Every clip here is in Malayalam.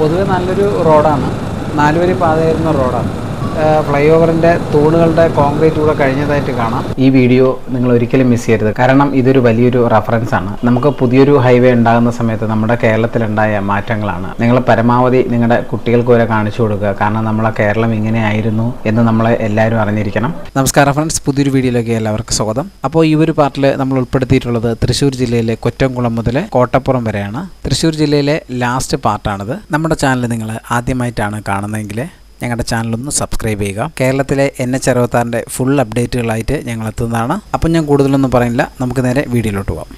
പൊതുവെ നല്ലൊരു റോഡാണ്. നാലുവരി പാതയായിരുന്ന റോഡാണ്. ഫ്ലൈ ഓവറിന്റെ തൂണുകളുടെ കോൺക്രീറ്റ് കൂടെ കഴിഞ്ഞതായിട്ട് കാണാം. ഈ വീഡിയോ നിങ്ങൾ ഒരിക്കലും മിസ് ചെയ്യരുത്. കാരണം ഇതൊരു വലിയൊരു റഫറൻസ് ആണ്. നമുക്ക് പുതിയൊരു ഹൈവേ ഉണ്ടാകുന്ന സമയത്ത് നമ്മുടെ കേരളത്തിലുണ്ടായ മാറ്റങ്ങളാണ്. നിങ്ങൾ പരമാവധി നിങ്ങളുടെ കുട്ടികൾക്ക് വരെ കാണിച്ചു കൊടുക്കുക. കാരണം നമ്മളെ കേരളം ഇങ്ങനെയായിരുന്നു എന്ന് നമ്മളെ എല്ലാവരും അറിഞ്ഞിരിക്കണം. നമസ്കാരം ഫ്രണ്ട്സ് പുതിയൊരു വീഡിയോയിലേക്ക് എല്ലാവർക്കും സ്വാഗതം. അപ്പോൾ ഈ ഒരു പാർട്ടിൽ നമ്മൾ ഉൾപ്പെടുത്തിയിട്ടുള്ളത് തൃശ്ശൂർ ജില്ലയിലെ കൊറ്റംകുളം മുതൽ കോട്ടപ്പുറം വരെയാണ്. തൃശ്ശൂർ ജില്ലയിലെ ലാസ്റ്റ് പാർട്ടാണിത് നമ്മുടെ ചാനൽ നിങ്ങൾ ആദ്യമായിട്ടാണ് കാണുന്നതെങ്കിൽ ഞങ്ങളുടെ ചാനലൊന്ന് സബ്സ്ക്രൈബ് ചെയ്യുക. കേരളത്തിലെ എൻ എച്ച് അറുപത്താറിന്റെ ഫുൾ അപ്ഡേറ്റുകളായിട്ട് ഞങ്ങൾ എത്തുന്നതാണ് അപ്പം ഞാൻ കൂടുതലൊന്നും പറയുന്നില്ല. നമുക്ക് നേരെ വീഡിയോയിലോട്ട് പോകാം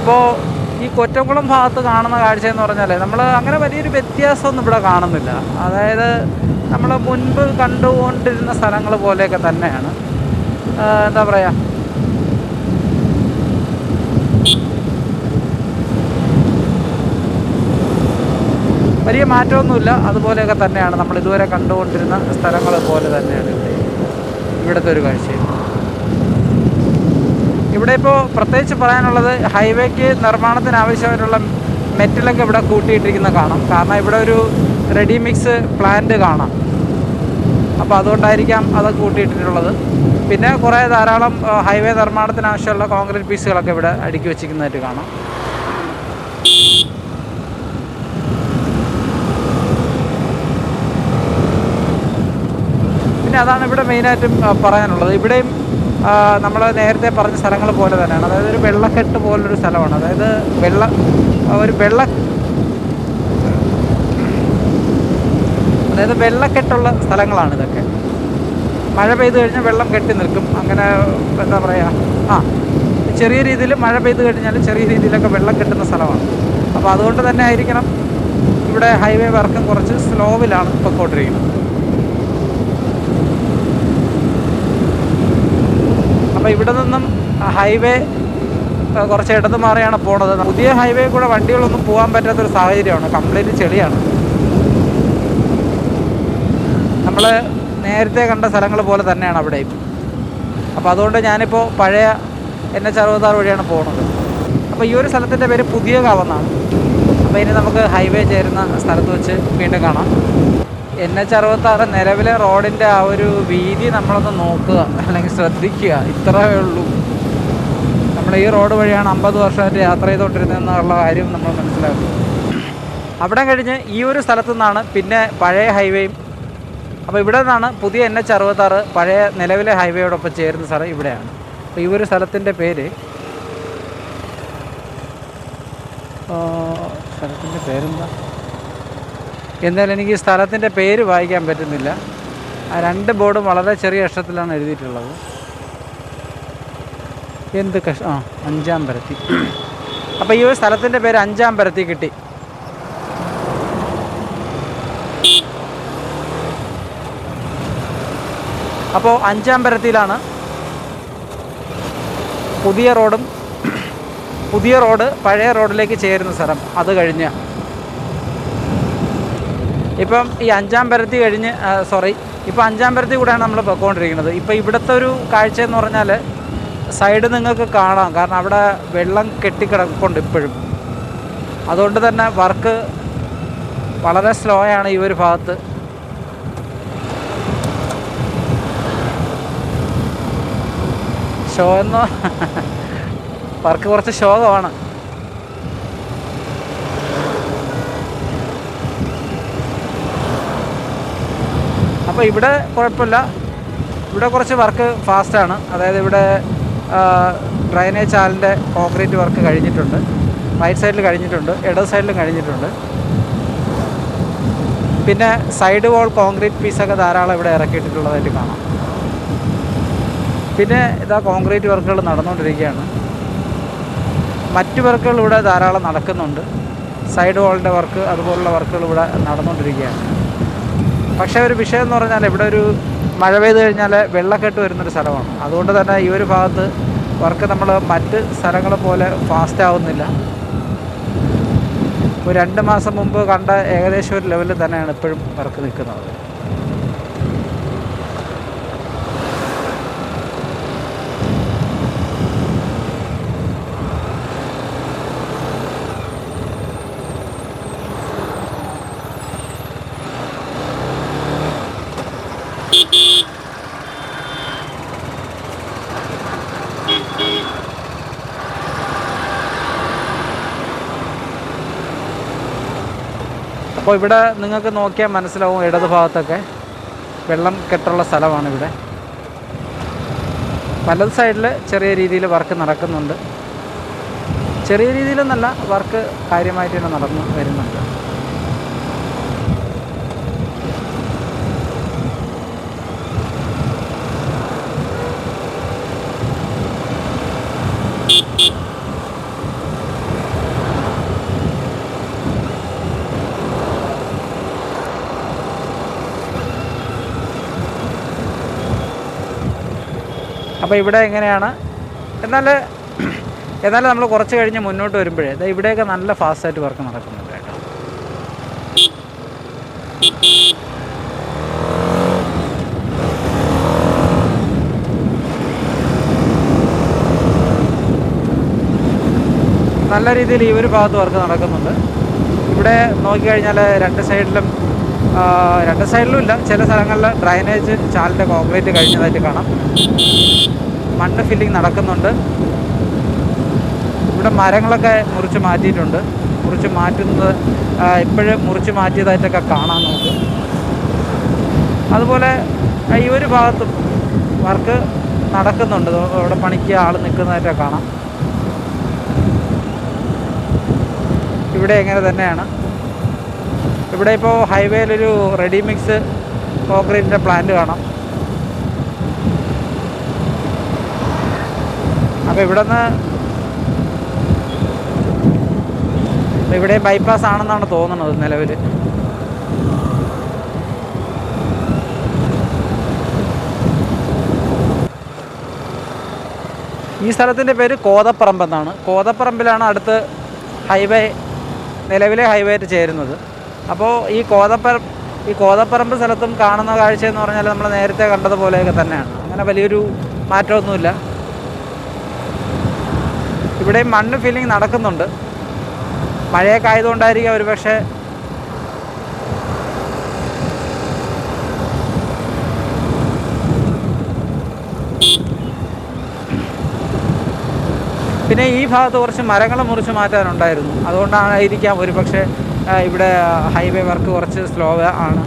അപ്പോൾ ഈ കൊറ്റംകുളം ഭാഗത്ത് കാണുന്ന കാഴ്ച എന്ന് പറഞ്ഞാൽ നമ്മൾ അങ്ങനെ വലിയൊരു വ്യത്യാസമൊന്നും ഇവിടെ കാണുന്നില്ല. അതായത് നമ്മൾ മുൻപ് കണ്ടുകൊണ്ടിരുന്ന സ്ഥലങ്ങൾ പോലെയൊക്കെ തന്നെയാണ്. എന്താ പറയുക വലിയ മാറ്റമൊന്നുമില്ല. അതുപോലെയൊക്കെ തന്നെയാണ് നമ്മൾ ഇതുവരെ കണ്ടുകൊണ്ടിരുന്ന സ്ഥലങ്ങൾ പോലെ തന്നെയാണ് ഇവിടെ. ഇവിടുത്തെ ഒരു കാഴ്ച ഇവിടെ ഇപ്പോൾ പ്രത്യേകിച്ച് പറയാനുള്ളത് ഹൈവേക്ക് നിർമ്മാണത്തിന് ആവശ്യമായിട്ടുള്ള മെറ്റലൊക്കെ ഇവിടെ കൂട്ടിയിട്ടിരിക്കുന്ന കാണാം. കാരണം ഇവിടെ ഒരു റെഡി മിക്സ് പ്ലാന്റ് കാണാം. അപ്പോൾ അതുകൊണ്ടായിരിക്കാം അത് കൂട്ടിയിട്ടിട്ടുള്ളത്. പിന്നെ കുറേ ധാരാളം ഹൈവേ നിർമ്മാണത്തിന് ആവശ്യമുള്ള കോൺക്രീറ്റ് പീസുകളൊക്കെ ഇവിടെ അടുക്കി വെച്ചിരിക്കുന്നതായിട്ട് കാണാം. പിന്നെ അതാണ് ഇവിടെ മെയിനായിട്ടും പറയാനുള്ളത്. ഇവിടെയും നമ്മൾ നേരത്തെ പറഞ്ഞ സ്ഥലങ്ങൾ പോലെ തന്നെയാണ്. അതായത് ഒരു വെള്ളക്കെട്ട് പോലൊരു സ്ഥലമാണ്. അതായത് വെള്ള ഒരു വെള്ള അതായത് വെള്ളക്കെട്ടുള്ള സ്ഥലങ്ങളാണ് ഇതൊക്കെ. മഴ പെയ്തു കഴിഞ്ഞാൽ വെള്ളം കെട്ടി നിൽക്കും. അങ്ങനെ എന്താ പറയുക ആ ചെറിയ രീതിയിൽ മഴ പെയ്തു കഴിഞ്ഞാൽ ചെറിയ രീതിയിലൊക്കെ വെള്ളം കെട്ടുന്ന സ്ഥലമാണ്. അപ്പോൾ അതുകൊണ്ട് തന്നെ ആയിരിക്കണം ഇവിടെ ഹൈവേ വർക്കും കുറച്ച് സ്ലോവിലാണ് പൊക്കോണ്ടിരിക്കുന്നത് അപ്പോൾ ഇവിടെ നിന്നും ഹൈവേ കുറച്ച് ഇടത് മാറിയാണ് പോണത്. പുതിയ ഹൈവേ കൂടെ വണ്ടികളൊന്നും പോകാൻ പറ്റാത്തൊരു സാഹചര്യമാണ്. കംപ്ലീറ്റ് ചെളിയാണ്. നമ്മൾ നേരത്തെ കണ്ട സ്ഥലങ്ങൾ പോലെ തന്നെയാണ് അവിടെയും അപ്പോൾ അതുകൊണ്ട് ഞാനിപ്പോൾ പഴയ എൻ എച്ച് അറുപത്താറ് വഴിയാണ് പോകുന്നത് അപ്പോൾ ഈ ഒരു സ്ഥലത്തിന്റെ പേര് പുതിയ കാവെന്നാണ് അപ്പോൾ ഇനി നമുക്ക് ഹൈവേ ചേരുന്ന സ്ഥലത്ത് വെച്ച് വീണ്ടും കാണാം. എൻ എച്ച് അറുപത്താറ് നിലവിലെ റോഡിന്റെ ആ ഒരു വീതി നമ്മളൊന്ന് നോക്കുക അല്ലെങ്കിൽ ശ്രദ്ധിക്കുക ഇത്രയേ ഉള്ളൂ. നമ്മൾ ഈ റോഡ് വഴിയാണ് അമ്പത് വർഷമായിട്ട് യാത്ര ചെയ്തുകൊണ്ടിരുന്നതെന്നുള്ള കാര്യം നമ്മൾ മനസ്സിലാക്കും അവിടെ കഴിഞ്ഞ് ഈ ഒരു സ്ഥലത്തു നിന്നാണ് പിന്നെ പഴയ ഹൈവേയും. അപ്പോൾ ഇവിടെ നിന്നാണ് പുതിയ എൻ എച്ച് അറുപത്താറ് പഴയ നിലവിലെ ഹൈവേയോടൊപ്പം ചേരുന്ന സ്ഥലം ഇവിടെയാണ്. അപ്പോൾ ഈ ഒരു സ്ഥലത്തിന്റെ പേര് സ്ഥലത്തിന്റെ പേരെന്താ? എന്തായാലും എനിക്ക് ഈ സ്ഥലത്തിന്റെ പേര് വായിക്കാൻ പറ്റുന്നില്ല. ആ രണ്ട് ബോർഡും വളരെ ചെറിയ അക്ഷരത്തിലാണ് എഴുതിയിട്ടുള്ളത്. എന്ത് കഷ ആ അഞ്ചാം പരത്തി അപ്പോൾ ഈ ഒരു സ്ഥലത്തിന്റെ പേര് അഞ്ചാം പരത്തി കിട്ടി. അപ്പോൾ അഞ്ചാം പരത്തിയിലാണ് പുതിയ റോഡും പുതിയ റോഡ് പഴയ റോഡിലേക്ക് ചേരുന്ന സ്ഥലം. അത് കഴിഞ്ഞ് ഇപ്പം ഈ അഞ്ചാം പരത്തി കഴിഞ്ഞ് സോറി ഇപ്പം അഞ്ചാം പരത്തി കൂടെയാണ് നമ്മൾ പൊയ്ക്കൊണ്ടിരിക്കുന്നത് ഇപ്പം ഇവിടുത്തെ ഒരു കാഴ്ച എന്ന് പറഞ്ഞാൽ സൈഡ് നിങ്ങൾക്ക് കാണാം. കാരണം അവിടെ വെള്ളം കെട്ടിക്കിടക്കൊണ്ട് ഇപ്പോഴും. അതുകൊണ്ട് തന്നെ വർക്ക് വളരെ സ്ലോ ആണ് ഈ ഒരു ഭാഗത്ത്. ഷോ എന്നോ വർക്ക് കുറച്ച് ശോകമാണ്. അപ്പോൾ ഇവിടെ കുഴപ്പമില്ല. ഇവിടെ കുറച്ച് വർക്ക് ഫാസ്റ്റാണ്. അതായത് ഇവിടെ ഡ്രൈനേജ് ചാലിന്റെ കോൺക്രീറ്റ് വർക്ക് കഴിഞ്ഞിട്ടുണ്ട്. റൈറ്റ് സൈഡിൽ കഴിഞ്ഞിട്ടുണ്ട്. ഇടത് സൈഡിലും കഴിഞ്ഞിട്ടുണ്ട്. പിന്നെ സൈഡ് വാൾ കോൺക്രീറ്റ് പീസൊക്കെ ധാരാളം ഇവിടെ ഇറക്കിയിട്ടുള്ളതായിട്ട് കാണാം. പിന്നെ ഇതാ കോൺക്രീറ്റ് വർക്കുകൾ നടന്നുകൊണ്ടിരിക്കുകയാണ്. മറ്റ് വർക്കുകൾ ഇവിടെ ധാരാളം നടക്കുന്നുണ്ട്. സൈഡ് വാളിന്റെ വർക്ക് അതുപോലുള്ള വർക്കുകൾ ഇവിടെ നടന്നുകൊണ്ടിരിക്കുകയാണ്. പക്ഷേ ഒരു വിഷയം എന്ന് പറഞ്ഞാൽ ഇവിടെ ഒരു മഴ പെയ്ത് കഴിഞ്ഞാൽ വെള്ളക്കെട്ട് വരുന്നൊരു സ്ഥലമാണ്. അതുകൊണ്ട് തന്നെ ഈ ഒരു ഭാഗത്ത് വർക്ക് നമ്മൾ മറ്റ് സ്ഥലങ്ങളെ പോലെ ഫാസ്റ്റ് ആവുന്നില്ല. ഒരു രണ്ട് മാസം മുമ്പ് കണ്ട ഏകദേശം ഒരു ലെവലിൽ തന്നെയാണ് ഇപ്പോഴും വർക്ക് നിൽക്കുന്നത്. അപ്പോൾ ഇവിടെ നിങ്ങൾക്ക് നോക്കിയാൽ മനസ്സിലാവും ഇടത് ഭാഗത്തൊക്കെ വെള്ളം കെട്ടുള്ള സ്ഥലമാണ് ഇവിടെ. വലത് സൈഡിൽ ചെറിയ രീതിയിൽ വർക്ക് നടക്കുന്നുണ്ട്. ചെറിയ രീതിയിലെന്നല്ല വർക്ക് കാര്യമായിട്ട് തന്നെ നടന്നു വരുന്നുണ്ട്. അപ്പോൾ ഇവിടെ എങ്ങനെയാണ്? എന്നാൽ എന്നാലും നമ്മൾ കുറച്ച് കഴിഞ്ഞ് മുന്നോട്ട് വരുമ്പോഴേ ഇവിടെയൊക്കെ നല്ല ഫാസ്റ്റായിട്ട് വർക്ക് നടക്കുന്നുണ്ട് കേട്ടോ. നല്ല രീതിയിൽ ഈ ഒരു ഭാഗത്ത് വർക്ക് നടക്കുന്നുണ്ട്. ഇവിടെ നോക്കിക്കഴിഞ്ഞാൽ രണ്ട് സൈഡിലും രണ്ട് സൈഡിലും ഇല്ല ചില സ്ഥലങ്ങളിൽ ഡ്രൈനേജ് ചാലിന്റെ കോൺക്രീറ്റ് കഴിഞ്ഞതായിട്ട് കാണാം. മണ്ണ് ഫില്ലിംഗ് നടക്കുന്നുണ്ട്. ഇവിടെ മരങ്ങളൊക്കെ മുറിച്ച് മാറ്റിയിട്ടുണ്ട്. മുറിച്ച് മാറ്റുന്നത് ഇപ്പോഴും മുറിച്ച് മാറ്റിയതായിട്ടൊക്കെ കാണാൻ നമുക്ക്. അതുപോലെ ഈ ഒരു ഭാഗത്തും വർക്ക് നടക്കുന്നുണ്ട്. ഇവിടെ പണിക്ക് ആൾ നിൽക്കുന്നതായിട്ടൊക്കെ കാണാം. ഇവിടെ എങ്ങനെ തന്നെയാണ്. ഇവിടെ ഇപ്പോൾ ഹൈവേയിലൊരു റെഡി മിക്സ് കോൺക്രീറ്റിന്റെ പ്ലാന്റ് കാണാം. അപ്പോൾ ഇവിടെ നിന്ന് ഇവിടെ ബൈപ്പാസ് ആണെന്നാണ് തോന്നുന്നത് നിലവിൽ ഈ സ്ഥലത്തിന്റെ പേര് കോതപ്പറമ്പ് എന്നാണ്. കോതപ്പറമ്പിലാണ് അടുത്ത് ഹൈവേ നിലവിലെ ഹൈവേ ആയിട്ട് ചേരുന്നത്. അപ്പോൾ ഈ കോതപ്പറ ഈ കോതപ്പറമ്പ് സ്ഥലത്തും കാണുന്ന കാഴ്ച എന്ന് പറഞ്ഞാൽ നമ്മൾ നേരത്തെ കണ്ടതുപോലെയൊക്കെ തന്നെയാണ്. അങ്ങനെ വലിയൊരു മാറ്റമൊന്നുമില്ല. ഇവിടെയും മണ്ണ് ഫില്ലിങ് നടക്കുന്നുണ്ട്. മഴയൊക്കെ ആയതുകൊണ്ടായിരിക്കും ഒരു പക്ഷേ. പിന്നെ ഈ ഭാഗത്ത് കുറച്ച് മരങ്ങൾ മുറിച്ച് മാറ്റാനുണ്ടായിരുന്നു. അതുകൊണ്ടായിരിക്കാം ഒരു പക്ഷേ ഇവിടെ ഹൈവേ വർക്ക് കുറച്ച് സ്ലോ ആണ്.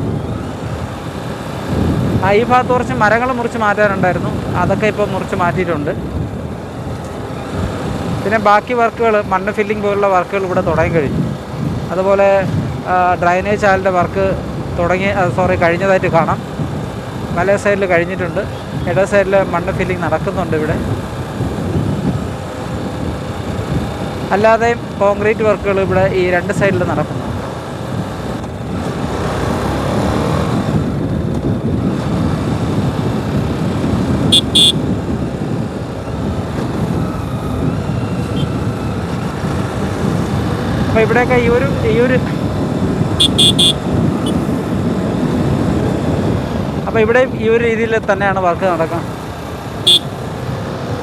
ഈ ഭാഗത്ത് കുറച്ച് മരങ്ങൾ മുറിച്ച് മാറ്റാനുണ്ടായിരുന്നു. അതൊക്കെ ഇപ്പോൾ മുറിച്ച് മാറ്റിയിട്ടുണ്ട്. പിന്നെ ബാക്കി വർക്കുകൾ മണ്ണ് ഫില്ലിംഗ് പോലുള്ള വർക്കുകൾ ഇവിടെ തുടങ്ങി കഴിഞ്ഞു. അതുപോലെ ഡ്രൈനേജ് ചാലിന്റെ വർക്ക് തുടങ്ങി സോറി കഴിഞ്ഞതായിട്ട് കാണാം. വലയ സൈഡിൽ കഴിഞ്ഞിട്ടുണ്ട്. ഇട സൈഡിൽ മണ്ണ് ഫില്ലിംഗ് നടക്കുന്നുണ്ട് ഇവിടെ. അല്ലാതെയും കോൺക്രീറ്റ് വർക്കുകൾ ഇവിടെ ഈ രണ്ട് സൈഡിൽ നടക്കുന്നുണ്ട് ഇവിടെയൊക്കെ ഈ ഒരു ഈ ഒരു അപ്പോൾ ഇവിടെ ഈ ഒരു രീതിയിൽ തന്നെയാണ് വർക്ക് നടക്കുന്നത്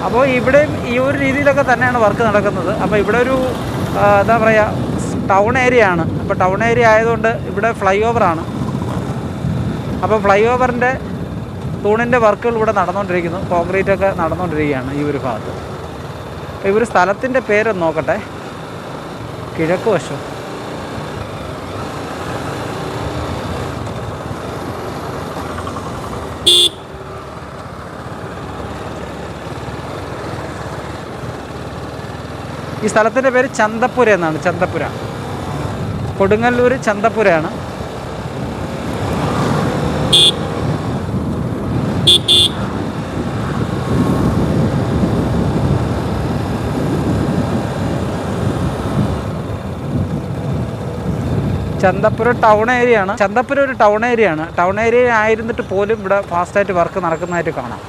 അപ്പോൾ ഇവിടെയും ഈ ഒരു രീതിയിലൊക്കെ തന്നെയാണ് വർക്ക് നടക്കുന്നത്. അപ്പോൾ ഇവിടെ ഒരു എന്താ പറയുക ടൗൺ ഏരിയ ആണ്. അപ്പോൾ ടൗൺ ഏരിയ ആയതുകൊണ്ട് ഇവിടെ ഫ്ലൈ ഓവറാണ് അപ്പോൾ ഫ്ലൈ ഓവറിന്റെ തൂണിന്റെ വർക്കുകൾ ഇവിടെ നടന്നുകൊണ്ടിരിക്കുന്നു കോൺക്രീറ്റ് ഒക്കെ നടന്നുകൊണ്ടിരിക്കുകയാണ് ഈ ഒരു ഭാഗത്ത്. അപ്പോൾ ഈ ഒരു സ്ഥലത്തിന്റെ പേരൊന്ന് നോക്കട്ടെ. കിഴക്ക് വശം ഈ സ്ഥലത്തിന്റെ പേര് ചന്തപ്പുര എന്നാണ് ചന്തപ്പുര. കൊടുങ്ങല്ലൂർ ചന്തപ്പുരയാണ്. ചന്തപ്പുര ടൗൺ ഏരിയ ആണ് ചന്തപ്പുര ഒരു ടൗൺ ഏരിയ ആണ് ടൗൺ ഏരിയ ആയിരുന്നിട്ട് പോലും ഇവിടെ ഫാസ്റ്റായിട്ട് വർക്ക് നടക്കുന്നതായിട്ട് കാണാം.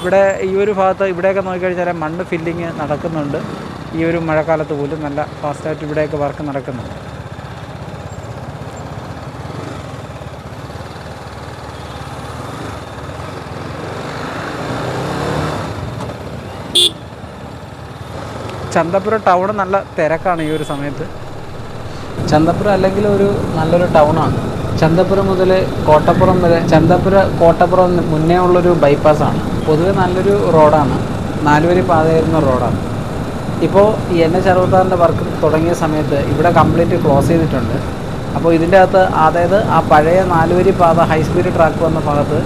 ഇവിടെ ഈ ഒരു ഭാഗത്ത് ഇവിടെയൊക്കെ നോക്കിക്കഴിഞ്ഞാൽ മണ്ണ് ഫില്ലിങ് നടക്കുന്നുണ്ട്. ഈ ഒരു മഴക്കാലത്ത് പോലും നല്ല ഫാസ്റ്റായിട്ട് ഇവിടെയൊക്കെ വർക്ക് നടക്കുന്നുണ്ട്. ചന്തപ്പുര ടൗൺ നല്ല തിരക്കാണ് ഈ ഒരു സമയത്ത്. ചന്തപ്പുരം അല്ലെങ്കിൽ ഒരു നല്ലൊരു ടൗണാണ് ചന്തപ്പുരം മുതൽ കോട്ടപ്പുറം വരെ ചന്തപ്പുര കോട്ടപ്പുറം മുന്നേ ഉള്ളൊരു ബൈപ്പാസാണ് പൊതുവെ നല്ലൊരു റോഡാണ് നാലുവരി പാതയായിരുന്ന റോഡാണ് ഇപ്പോൾ എൻ എച്ച് അറുപത്താറിന്റെ വർക്ക് തുടങ്ങിയ സമയത്ത് ഇവിടെ കംപ്ലീറ്റ് ക്ലോസ് ചെയ്തിട്ടുണ്ട്. അപ്പോൾ ഇതിന്റെ അകത്ത് അതായത് ആ പഴയ നാലുവരി പാത ഹൈ സ്പീഡ് ട്രാക്ക് വന്ന ഭാഗത്ത്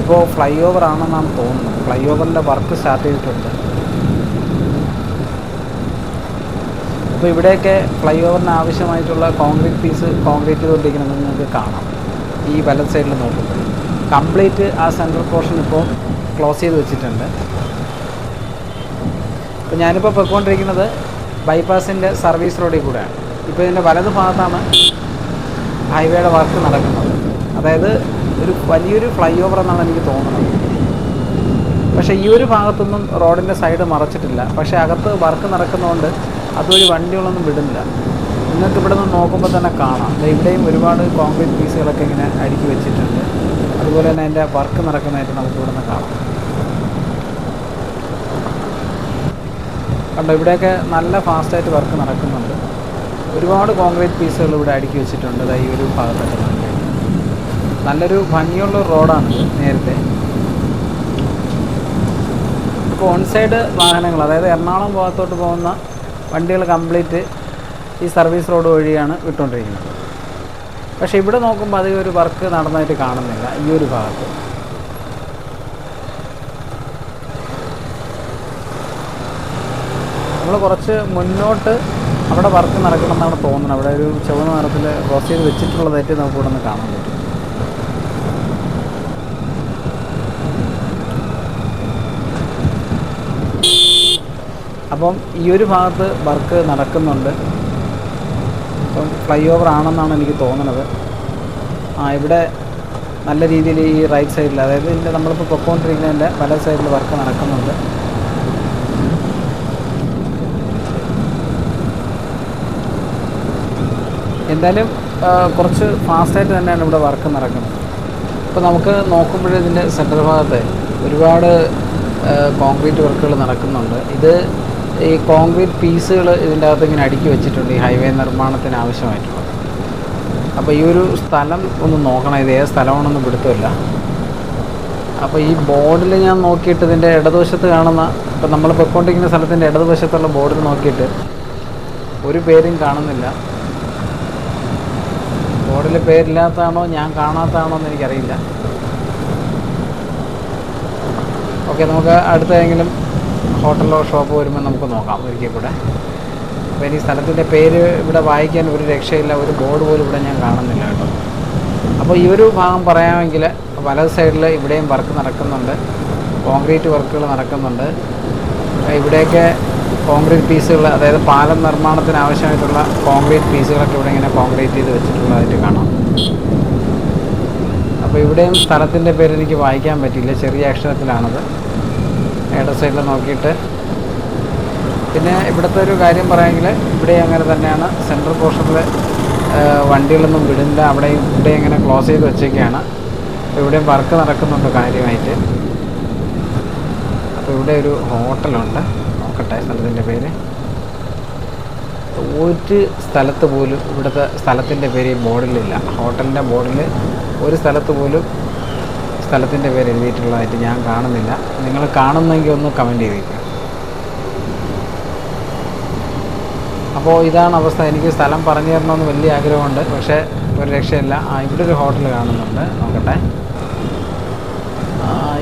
ഇപ്പോൾ ഫ്ലൈ ഓവർ ആണെന്നാണ് തോന്നുന്നത്. ഫ്ലൈ ഓവറിന്റെ വർക്ക് സ്റ്റാർട്ട് ചെയ്തിട്ടുണ്ട്. അപ്പോൾ ഇവിടെയൊക്കെ ഫ്ലൈ ഓവറിന് ആവശ്യമായിട്ടുള്ള കോൺക്രീറ്റ് പീസ് കോൺക്രീറ്റ് ചെയ്തുകൊണ്ടിരിക്കുന്നത് നിങ്ങൾക്ക് കാണാം. ഈ വലത് സൈഡിൽ നോക്കുമ്പോൾ കംപ്ലീറ്റ് ആ സെൻട്രൽ പോർഷൻ ഇപ്പോൾ ക്ലോസ് ചെയ്ത് വെച്ചിട്ടുണ്ട്. അപ്പോൾ ഞാനിപ്പോൾ പൊയ്ക്കൊണ്ടിരിക്കുന്നത് ബൈപ്പാസിന്റെ സർവീസ് റോഡിൽ കൂടെയാണ്. ഇപ്പോൾ ഇതിന്റെ വലത് ഭാഗത്താണ് ഹൈവേയുടെ വർക്ക് നടക്കുന്നത്. അതായത് ഒരു വലിയൊരു ഫ്ലൈ ഓവർ എന്നാണ് എനിക്ക് തോന്നുന്നത്. പക്ഷേ ഈ ഒരു ഭാഗത്തൊന്നും റോഡിന്റെ സൈഡ് മറച്ചിട്ടില്ല. പക്ഷേ അകത്ത് വർക്ക് നടക്കുന്നതുകൊണ്ട് അതുവഴി വണ്ടികളൊന്നും വിടുന്നില്ല. നിങ്ങൾക്ക് ഇവിടെ നിന്ന് നോക്കുമ്പോൾ തന്നെ കാണാം. ഇവിടെയും ഒരുപാട് കോൺക്രീറ്റ് പീസുകളൊക്കെ ഇങ്ങനെ അടുക്കി വെച്ചിട്ടുണ്ട്. അതുപോലെ തന്നെ അതിന്റെ വർക്ക് നടക്കുന്നതായിട്ട് നമുക്ക് ഇവിടെ നിന്ന് കാണാം. കണ്ടോ ഇവിടെയൊക്കെ നല്ല ഫാസ്റ്റായിട്ട് വർക്ക് നടക്കുന്നുണ്ട്. ഒരുപാട് കോൺക്രീറ്റ് പീസുകൾ ഇവിടെ അടുക്കി വെച്ചിട്ടുണ്ട്. അതായത് ഈ ഒരു ഭാഗത്തൊക്കെ നല്ലൊരു ഭംഗിയുള്ള റോഡാണ് നേരത്തെ. ഇപ്പോൾ ഓൺ സൈഡ് വാഹനങ്ങൾ അതായത് എറണാകുളം ഭാഗത്തോട്ട് പോകുന്ന വണ്ടികൾ കംപ്ലീറ്റ് ഈ സർവീസ് റോഡ് വഴിയാണ് വിട്ടുകൊണ്ടിരിക്കുന്നത്. പക്ഷേ ഇവിടെ നോക്കുമ്പോൾ അധികം ഒരു വർക്ക് നടന്നതായിട്ട് കാണുന്നില്ല ഈ ഒരു ഭാഗത്ത്. നമ്മൾ കുറച്ച് മുന്നോട്ട് അവിടെ വർക്ക് നടക്കണമെന്നാണ് തോന്നുന്നത്. അവിടെ ഒരു ചുവന്ന നിറത്തിൽ ക്രോസ് ചെയ്ത് വെച്ചിട്ടുള്ളതായിട്ട് നമുക്ക് ഇവിടെ നിന്ന് കാണാൻ പറ്റും. അപ്പം ഈ ഒരു ഭാഗത്ത് വർക്ക് നടക്കുന്നുണ്ട്. അപ്പം ഫ്ലൈ ഓവർ ആണെന്നാണ് എനിക്ക് തോന്നുന്നത് ആ ഇവിടെ നല്ല രീതിയിൽ ഈ റൈറ്റ് സൈഡിൽ അതായത് ഇതിന്റെ നമ്മളിപ്പോൾ പൊക്കോണ്ടിരിക്കുന്നതിന്റെ പല സൈഡിൽ വർക്ക് നടക്കുന്നുണ്ട്. എന്തായാലും കുറച്ച് ഫാസ്റ്റായിട്ട് തന്നെയാണ് ഇവിടെ വർക്ക് നടക്കുന്നത്. ഇപ്പോൾ നമുക്ക് നോക്കുമ്പോൾ ഇതിന്റെ സെൻട്രൽ ഭാഗത്ത് ഒരുപാട് കോൺക്രീറ്റ് വർക്കുകൾ നടക്കുന്നുണ്ട്. ഇത് ഈ കോൺക്രീറ്റ് പീസുകൾ ഇതിന്റെ അകത്ത് ഇങ്ങനെ അടുക്കി വെച്ചിട്ടുണ്ട് ഈ ഹൈവേ നിർമ്മാണത്തിന് ആവശ്യമായിട്ടുള്ളത്. അപ്പോൾ ഈ ഒരു സ്ഥലം ഒന്ന് നോക്കണം. ഇത് ഏത് സ്ഥലമാണെന്ന് പിടുത്തമില്ല. അപ്പോൾ ഈ ബോർഡിൽ ഞാൻ നോക്കിയിട്ട് ഇതിന്റെ ഇടതുവശത്ത് കാണുന്ന ഇപ്പോൾ നമ്മൾ പൊയ്ക്കൊണ്ടിരിക്കുന്ന സ്ഥലത്തിന്റെ ഇടതുവശത്തുള്ള ബോർഡിൽ നോക്കിയിട്ട് ഒരു പേരും കാണുന്നില്ല. ബോർഡിൽ പേരില്ലാത്തതാണോ ഞാൻ കാണാത്തതാണോ എന്ന് എനിക്കറിയില്ല. ഓക്കെ നമുക്ക് അടുത്ത ഏതെങ്കിലും ഹോട്ടലോ ഷോപ്പോ വരുമ്പോൾ നമുക്ക് നോക്കാം ഒരിക്കൽ കൂടെ. അപ്പോൾ ഇനി സ്ഥലത്തിന്റെ പേര് ഇവിടെ വായിക്കാൻ ഒരു രക്ഷയില്ല ഒരു ബോർഡ് പോലും ഇവിടെ ഞാൻ കാണുന്നില്ല കേട്ടോ. അപ്പോൾ ഈ ഒരു ഭാഗം പറയാമെങ്കിൽ വലത് സൈഡിൽ ഇവിടെയും വർക്ക് നടക്കുന്നുണ്ട് കോൺക്രീറ്റ് വർക്കുകൾ നടക്കുന്നുണ്ട്. ഇവിടെയൊക്കെ കോൺക്രീറ്റ് പീസുകൾ അതായത് പാലം നിർമ്മാണത്തിന് ആവശ്യമായിട്ടുള്ള കോൺക്രീറ്റ് പീസുകളൊക്കെ ഇവിടെ ഇങ്ങനെ കോൺക്രീറ്റ് ചെയ്ത് വെച്ചിട്ടുള്ളതായിട്ട് കാണാം. അപ്പോൾ ഇവിടെയും സ്ഥലത്തിന്റെ പേര് എനിക്ക് വായിക്കാൻ പറ്റില്ല ചെറിയ അക്ഷരത്തിലാണത്. ഇട സൈഡിൽ നോക്കിയിട്ട്. പിന്നെ ഇവിടുത്തെ ഒരു കാര്യം പറയുമെങ്കിൽ ഇവിടെ അങ്ങനെ തന്നെയാണ്. സെൻട്രൽ പോർഷനിൽ വണ്ടികളൊന്നും വിടില്ല. അവിടെയും ഇവിടെ ഇങ്ങനെ ക്ലോസ് ചെയ്ത് വെച്ചൊക്കെയാണ് അപ്പോൾ ഇവിടെയും വർക്ക് നടക്കുന്നുണ്ട് കാര്യമായിട്ട്. അപ്പോൾ ഇവിടെ ഒരു ഹോട്ടലുണ്ട്. നോക്കട്ടെ സ്ഥലത്തിന്റെ പേര്. ഒരു സ്ഥലത്ത് പോലും ഇവിടുത്തെ സ്ഥലത്തിന്റെ പേര് ഈ ബോർഡിലില്ല. ഹോട്ടലിന്റെ ബോർഡിൽ ഒരു സ്ഥലത്ത് പോലും സ്ഥലത്തിന്റെ പേര് എഴുതിയിട്ടുള്ളതായിട്ട് ഞാൻ കാണുന്നില്ല. നിങ്ങൾ കാണുന്നെങ്കിൽ ഒന്ന് കമന്റ് ചെയ്തേക്കുക അപ്പോൾ ഇതാണ് അവസ്ഥ. എനിക്ക് സ്ഥലം പറഞ്ഞു തരണമെന്ന് വലിയ ആഗ്രഹമുണ്ട്. പക്ഷേ ഒരു രക്ഷയില്ല. ഇവിടെ ഒരു ഹോട്ടൽ കാണുന്നുണ്ട്. നോക്കട്ടെ.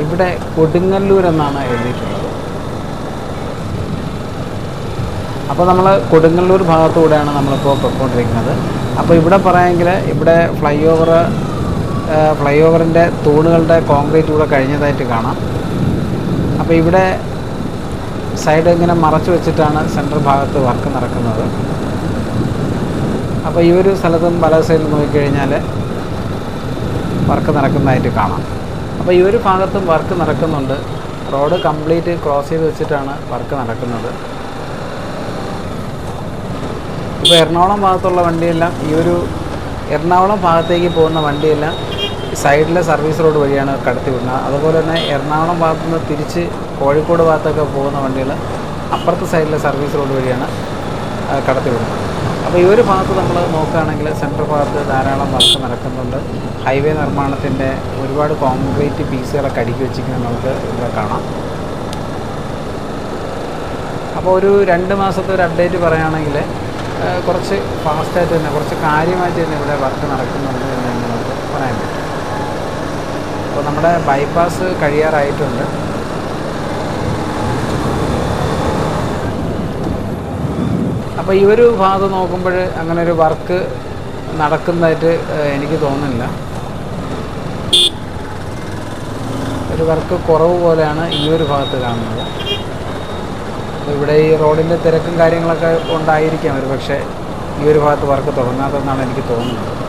ഇവിടെ കൊടുങ്ങല്ലൂർ എന്നാണ് എഴുതിയിട്ടുള്ളത്. അപ്പോൾ നമ്മൾ കൊടുങ്ങല്ലൂർ ഭാഗത്തൂടെയാണ് നമ്മളിപ്പോൾ പൊയ്ക്കൊണ്ടിരിക്കുന്നത് അപ്പോൾ ഇവിടെ പറയാമെങ്കിൽ ഇവിടെ ഫ്ലൈ ഓവർ ഫ്ലൈ ഓവറിന്റെ തൂണുകളുടെ കോൺക്രീറ്റ് കൂടെ കഴിഞ്ഞതായിട്ട് കാണാം. അപ്പോൾ ഇവിടെ സൈഡ് ഇങ്ങനെ മറച്ചു വെച്ചിട്ടാണ് സെൻട്രൽ ഭാഗത്ത് വർക്ക് നടക്കുന്നത്. അപ്പോൾ ഈ ഒരു സ്ഥലത്തും പല സൈഡിൽ നോക്കിക്കഴിഞ്ഞാൽ വർക്ക് നടക്കുന്നതായിട്ട് കാണാം. അപ്പോൾ ഈ ഒരു ഭാഗത്തും വർക്ക് നടക്കുന്നുണ്ട്. റോഡ് കംപ്ലീറ്റ് ക്രോസ് ചെയ്ത് വെച്ചിട്ടാണ് വർക്ക് നടക്കുന്നത്. ഇപ്പോൾ എറണാകുളം ഭാഗത്തുള്ള വണ്ടിയെല്ലാം ഈ ഒരു എറണാകുളം ഭാഗത്തേക്ക് പോകുന്ന വണ്ടിയെല്ലാം സൈഡിലെ സർവീസ് റോഡ് വഴിയാണ് കടത്തി വിടുന്നത്. അതുപോലെ തന്നെ എറണാകുളം ഭാഗത്തു നിന്ന് തിരിച്ച് കോഴിക്കോട് ഭാഗത്തൊക്കെ പോകുന്ന വണ്ടികൾ അപ്പുറത്തെ സൈഡിലെ സർവീസ് റോഡ് വഴിയാണ് കടത്തി വിടുന്നത്. അപ്പോൾ ഈ ഒരു ഭാഗത്ത് നമ്മൾ നോക്കുകയാണെങ്കിൽ സെൻട്രൽ ഭാഗത്ത് ധാരാളം വർക്ക് നടക്കുന്നുണ്ട്. ഹൈവേ നിർമ്മാണത്തിന്റെ ഒരുപാട് കോൺക്രീറ്റ് പീസുകളൊക്കെ അടുക്കി വെച്ചിരിക്കുന്നത് നമുക്ക് ഇവിടെ കാണാം. അപ്പോൾ ഒരു രണ്ട് മാസത്തെ ഒരു അപ്ഡേറ്റ് പറയുകയാണെങ്കിൽ കുറച്ച് ഫാസ്റ്റായിട്ട് തന്നെ കുറച്ച് കാര്യമായിട്ട് തന്നെ ഇവിടെ വർക്ക് നടക്കുന്നുണ്ട് എന്ന് നമുക്ക് പറയാൻ പറ്റും. അപ്പോൾ നമ്മുടെ ബൈപ്പാസ് കഴിയാറായിട്ടുണ്ട്. അപ്പോൾ ഈ ഒരു ഭാഗം നോക്കുമ്പോൾ അങ്ങനെ ഒരു വർക്ക് നടക്കുന്നതായിട്ട് എനിക്ക് തോന്നുന്നില്ല. ഒരു വർക്ക് കുറവ് പോലെയാണ് ഈ ഒരു ഭാഗത്ത് കാണുന്നത്. ഇവിടെ ഈ റോഡിന്റെ തിരക്കും കാര്യങ്ങളൊക്കെ ഉണ്ടായിരിക്കാം ഒരു പക്ഷേ ഈ ഒരു ഭാഗത്ത് വർക്ക് തുടങ്ങാത്തതെന്നാണ് എനിക്ക് തോന്നുന്നത്.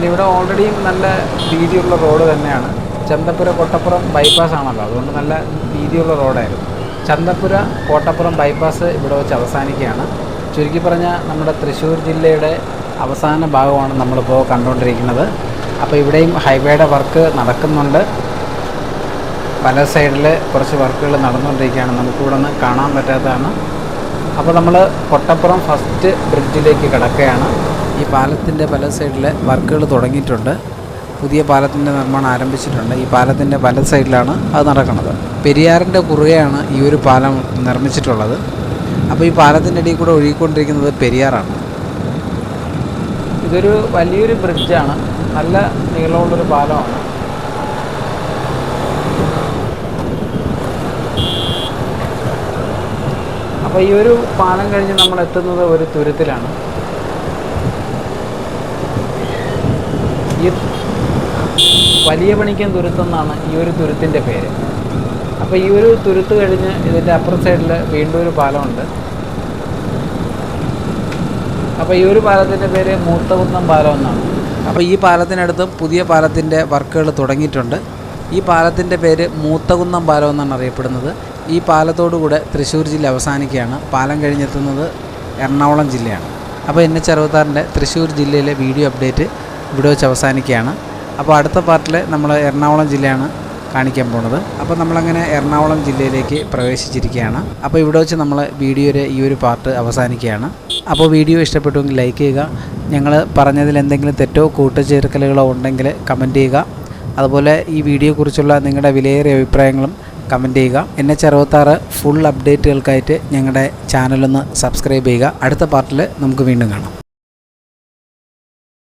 പിന്നെ ഇവിടെ ഓൾറെഡിയും നല്ല വീതിയുള്ള റോഡ് തന്നെയാണ്. ചന്തപ്പുര കോട്ടപ്പുറം ബൈപ്പാസ് ആണല്ലോ. അതുകൊണ്ട് നല്ല വീതിയുള്ള റോഡായിരുന്നു ചന്തപ്പുര കോട്ടപ്പുറം ബൈപ്പാസ് ഇവിടെ വെച്ച് അവസാനിക്കുകയാണ്. ചുരുക്കി പറഞ്ഞാൽ നമ്മുടെ തൃശ്ശൂർ ജില്ലയുടെ അവസാന ഭാഗമാണ് നമ്മളിപ്പോൾ കണ്ടുകൊണ്ടിരിക്കുന്നത് അപ്പോൾ ഇവിടെയും ഹൈവേയുടെ വർക്ക് നടക്കുന്നുണ്ട്. പല സൈഡിൽ കുറച്ച് വർക്കുകൾ നടന്നുകൊണ്ടിരിക്കുകയാണ്. നമുക്കിവിടെ നിന്ന് കാണാൻ പറ്റാത്തതാണ്. അപ്പോൾ നമ്മൾ കൊട്ടപ്പുറം ഫസ്റ്റ് ബ്രിഡ്ജിലേക്ക് കിടക്കുകയാണ്. ഈ പാലത്തിന്റെ പല സൈഡിൽ വർക്കുകൾ തുടങ്ങിയിട്ടുണ്ട്. പുതിയ പാലത്തിന്റെ നിർമ്മാണം ആരംഭിച്ചിട്ടുണ്ട്. ഈ പാലത്തിന്റെ പല സൈഡിലാണ് അത് നടക്കുന്നത്. പെരിയാറിന്റെ കുറുകെയാണ് ഈ ഒരു പാലം നിർമ്മിച്ചിട്ടുള്ളത്. അപ്പോൾ ഈ പാലത്തിന്റെ ഇടയിൽ കൂടെ ഒഴുകിക്കൊണ്ടിരിക്കുന്നത് പെരിയാറാണ്. ഇതൊരു വലിയൊരു ബ്രിഡ്ജാണ്. നല്ല നീളമുള്ളൊരു പാലമാണ്. അപ്പോൾ ഈ ഒരു പാലം കഴിഞ്ഞ് നമ്മൾ എത്തുന്നത് ഒരു തുരുത്തിലാണ്. ഈ വലിയ പണിക്കൻ തുരുത്തെന്നാണ് ഈ ഒരു തുരുത്തിന്റെ പേര്. അപ്പോൾ ഈ ഒരു തുരുത്ത് കഴിഞ്ഞ് ഇതിന്റെ അപ്പുറ സൈഡിൽ വീണ്ടും ഒരു പാലമുണ്ട്. അപ്പോൾ ഈ ഒരു പാലത്തിന്റെ പേര് മൂത്തകുന്നം പാലം എന്നാണ്. അപ്പോൾ ഈ പാലത്തിനടുത്ത് പുതിയ പാലത്തിന്റെ വർക്കുകൾ തുടങ്ങിയിട്ടുണ്ട്. ഈ പാലത്തിന്റെ പേര് മൂത്തകുന്നം പാലം എന്നാണ് അറിയപ്പെടുന്നത്. ഈ പാലത്തോടുകൂടെ തൃശ്ശൂർ ജില്ല അവസാനിക്കുകയാണ്. പാലം കഴിഞ്ഞെത്തുന്നത് എറണാകുളം ജില്ലയാണ്. അപ്പോൾ എൻ എച്ച് അറുപത്താറിന്റെ തൃശ്ശൂർ ജില്ലയിലെ വീഡിയോ അപ്ഡേറ്റ് ഇവിടെ വെച്ച് അവസാനിക്കുകയാണ്. അപ്പോൾ അടുത്ത പാർട്ടിൽ നമ്മൾ എറണാകുളം ജില്ലയാണ് കാണിക്കാൻ പോണത് അപ്പോൾ നമ്മളങ്ങനെ എറണാകുളം ജില്ലയിലേക്ക് പ്രവേശിച്ചിരിക്കുകയാണ്. അപ്പോൾ ഇവിടെ വെച്ച് നമ്മൾ വീഡിയോയുടെ ഈ ഒരു പാർട്ട് അവസാനിക്കുകയാണ്. അപ്പോൾ വീഡിയോ ഇഷ്ടപ്പെട്ടുവെങ്കിൽ ലൈക്ക് ചെയ്യുക. ഞങ്ങൾ പറഞ്ഞതിൽ എന്തെങ്കിലും തെറ്റോ കൂട്ടുചേർക്കലുകളോ ഉണ്ടെങ്കിൽ കമന്റ് ചെയ്യുക. അതുപോലെ ഈ വീഡിയോയെക്കുറിച്ചുള്ള നിങ്ങളുടെ വിലയേറിയ അഭിപ്രായങ്ങളും കമന്റ് ചെയ്യുക. എൻ എച്ച് അറുപത്താറ് ഫുൾ അപ്ഡേറ്റുകൾക്കായിട്ട് ഞങ്ങളുടെ ചാനലൊന്ന് സബ്സ്ക്രൈബ് ചെയ്യുക. അടുത്ത പാർട്ടിൽ നമുക്ക് വീണ്ടും കാണാം.